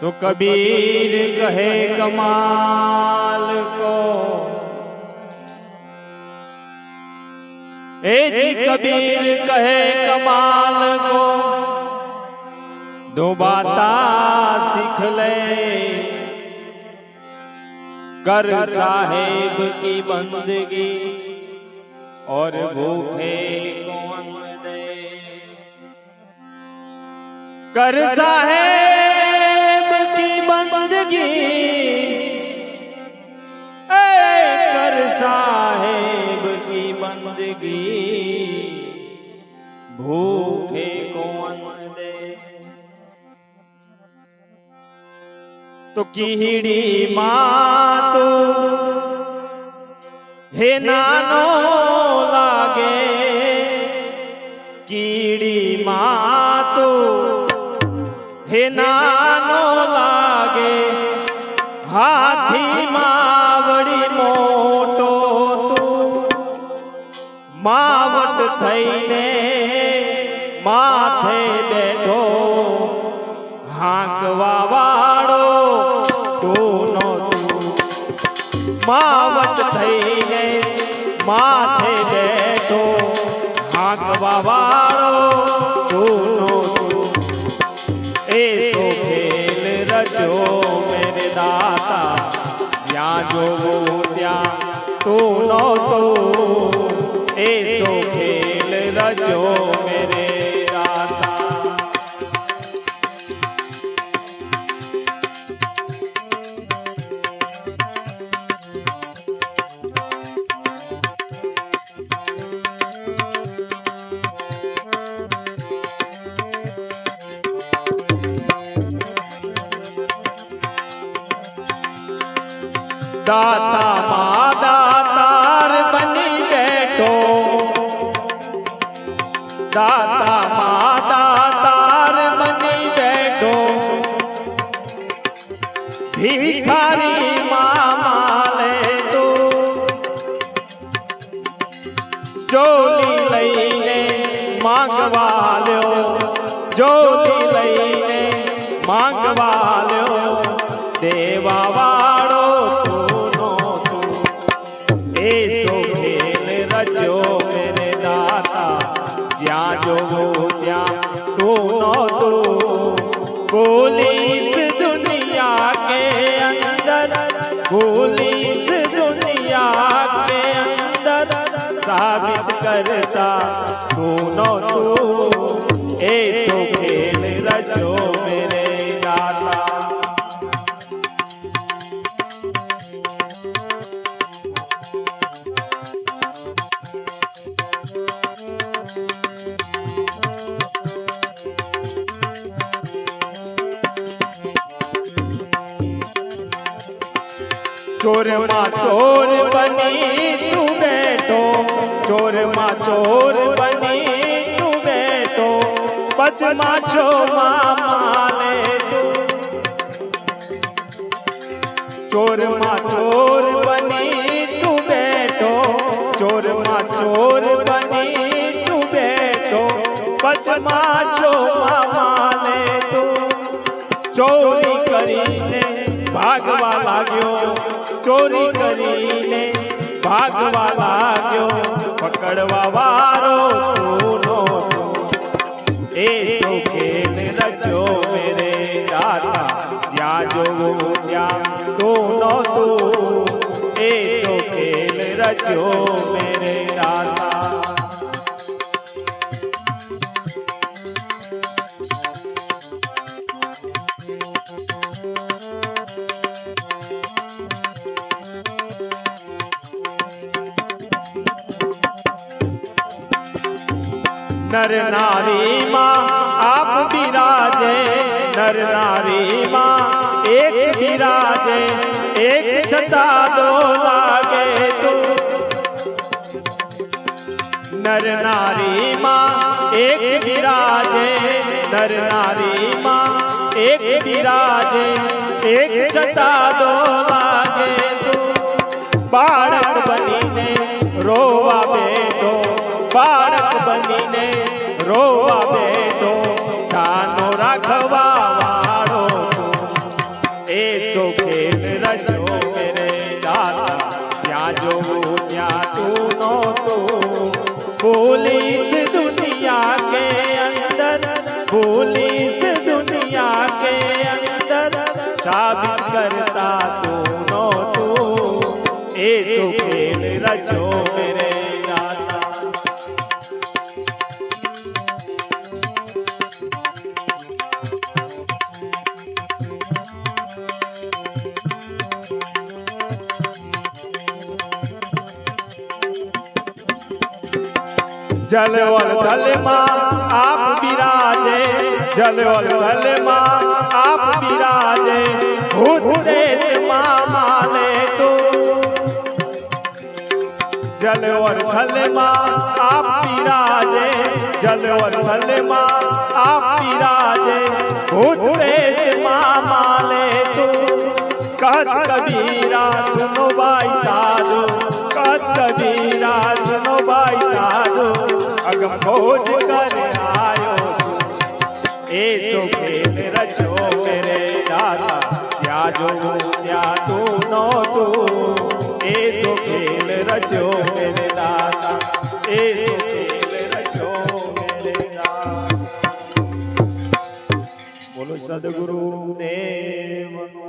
तो कबीर कहे कमाल को, ए जी कबीर कहे कमाल को, दो बाता सीख ले, कर साहेब की बंदगी, और भूखे कौन दे। कर साहेब ज़िंदगी कर साहेब की बंदगी, भूखे कौन दे तो कीड़ी माँ हे नानो लागे। कीड़ी माँ हे नानो लागे। હાથી માવડી મોટો માવટ થઈને માથે બેઠો. હાંકવા વાળો તું. માવટ થઈને માથે તું નહોતો એ સો ખેલ રચો મેરે દાતા માંગવા લ્યો. જોલી લઈને માંગવા લ્યો. દેવા વાળો એ જો ખેલ રચ્યો મેરે દાતા. જ્યાં જોવો ત્યાં તું નહોતું. પોલીસ દુનિયા કે અંદર પોલીસ દુનિયા કે અંદર. સાબિત કરતા ખેલ રચો મેરે દાતા ચોરમાં ચોર બની તું બેઠો ચોરમાં ચોર બદમાશો છો તું. ચોરમાં ચોર બની તું બેઠો. ચોરમાં ચોર બની તું બેઠો. બદમાશો મામાલે તું. ચોરી કરીને ભાગવા લાગ્યો. ચોરી કરીને ભાગવા લાગ્યો. પકડવા વાળો તું જોવો ત્યાં તું નહોતું એ તો ખેલ રચો મેરે દાતા નર નારી માં આપ બિરાજે નર નારી એક છતાં દો લાગે તું નર નારી માં એક બિરાજે નર નારી માં એક બિરાજે એક છતાં દો લાગે તું બાળક બનીને રોવા બેઠો બાળક બનીને રોવા બેઠો સાનો રાખવા વાળો તું. ત્યાં તું નહોતો. પોલીસ દુનિયા કે અંદર. પોલીસ जलवल धलमा आप विराजे जलवल थल आप विराजे भूत माँ माने तो। जलवर धलमा आप विराजे जलवर धलमा माँ आप विराजे भूत माँ माने तो। कत कबीरा, सुनो भाई साधु। कहत कबीरा, सुनो भाई साधु। અગમ ખોજ કરે આયો. એ તો ખેલ રચો મેરે દાદા ત્યાં જો ત્યાં તું નહોતું એ તો ખેલ રચો મેરે દાદા, એ સદગુરુ દેવ